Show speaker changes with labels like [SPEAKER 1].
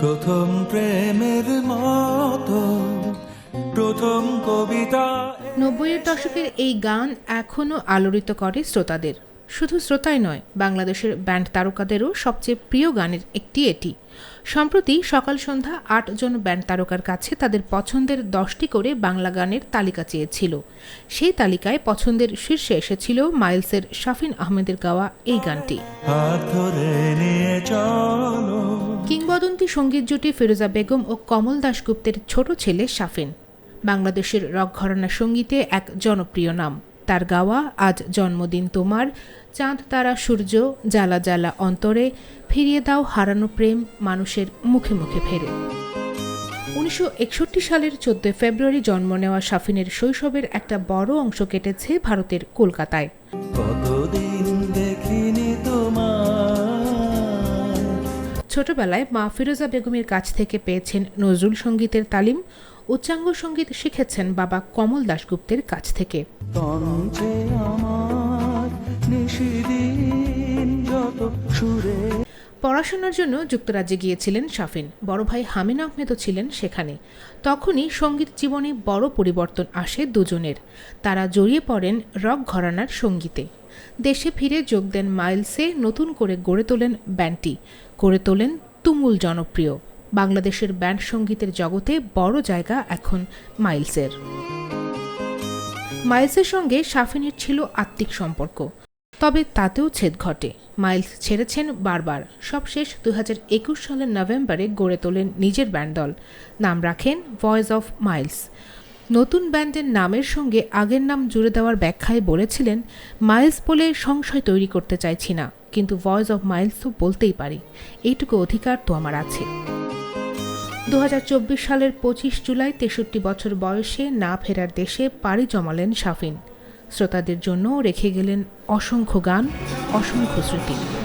[SPEAKER 1] প্রথম প্রেমের মতো প্রথম কবিতা
[SPEAKER 2] নব্বইয়ের দশকের এই গান এখনও আলোড়িত করে শ্রোতাদের। শুধু শ্রোতাই নয় বাংলাদেশের ব্যান্ড তারকাদেরও সবচেয়ে প্রিয় গানের একটি এটি। সম্প্রতি সকাল সন্ধ্যা আটজন ব্যান্ড তারকার কাছে তাদের পছন্দের দশটি করে বাংলা গানের তালিকা চেয়েছিল। সেই তালিকায় পছন্দের শীর্ষে এসেছিল মাইলসের শাফিন আহমেদের গাওয়া এই গানটি। কিংবদন্তি সংগীত জুটি ফিরোজা বেগম ও কমল দাশগুপ্তের ছোট ছেলে শাফিন। বাংলাদেশের রক ঘরানা সঙ্গীতে এক জনপ্রিয় নাম। তার গাওয়া আজ জন্মদিন তোমার, চাঁদ, তারা, সূর্য, জ্বালা জ্বালা অন্তরে, ফিরিয়ে দাও হারানো প্রেম মানুষের মুখে মুখে ফেরে। উনিশশো একষট্টি সালের চোদ্দই ফেব্রুয়ারি জন্ম নেওয়া শাফিনের শৈশবের একটা বড় অংশ কেটেছে ভারতের কলকাতায়। ছোটবেলায় মা ফিরোজা বেগমের কাছ থেকে পেয়েছেন নজরুল সঙ্গীতের তালিম, উচ্চাঙ্গ সংগীত শিখেছেন বাবা কমল দাশগুপ্তের কাছ থেকে।
[SPEAKER 1] সুরে
[SPEAKER 2] পড়াশোনার জন্য যুক্তরাজ্যে গিয়েছিলেন শাফিন। বড় ভাই হামিন আহমেদও ছিলেন সেখানে। তখনই সংগীত জীবনে বড় পরিবর্তন আসে দুজনের। তারা জড়িয়ে পড়েন রক ঘরানার সঙ্গীতে। দেশে ফিরে যোগ দেন মাইলসে নতুন করে গড়ে তোলেন ব্যান্ডটি। গড়ে তোলেন তুমুল জনপ্রিয়। বাংলাদেশের ব্যান্ড সঙ্গীতের জগতে বড় জায়গা এখন মাইলসের। মাইলসের সঙ্গে শাফিনের ছিল আত্মিক সম্পর্ক। তবে তাতেও ছেদ ঘটে। মাইলস ছেড়েছেন বারবার। সবশেষ দু একুশ সালের নভেম্বরে গড়ে তোলেন নিজের ব্যান্ড দল। নাম রাখেন ভয়েস অফ মাইলস। নতুন ব্যান্ডের নামের সঙ্গে আগের নাম জুড়ে দেওয়ার ব্যাখ্যায় বলেছিলেন, মাইলস বলে সংশয় তৈরি করতে চাইছি না, কিন্তু ভয়েস অফ মাইলস তো বলতেই পারি। এইটুকু অধিকার তো আমার আছে। দু হাজার চব্বিশ সালের পঁচিশ জুলাই তেষট্টি বছর বয়সে না ফেরার দেশে পাড়ি জমালেন শাফিন। শ্রোতাদের জন্য রেখে গেলেন অসংখ্য গান অসংখ্য স্মৃতি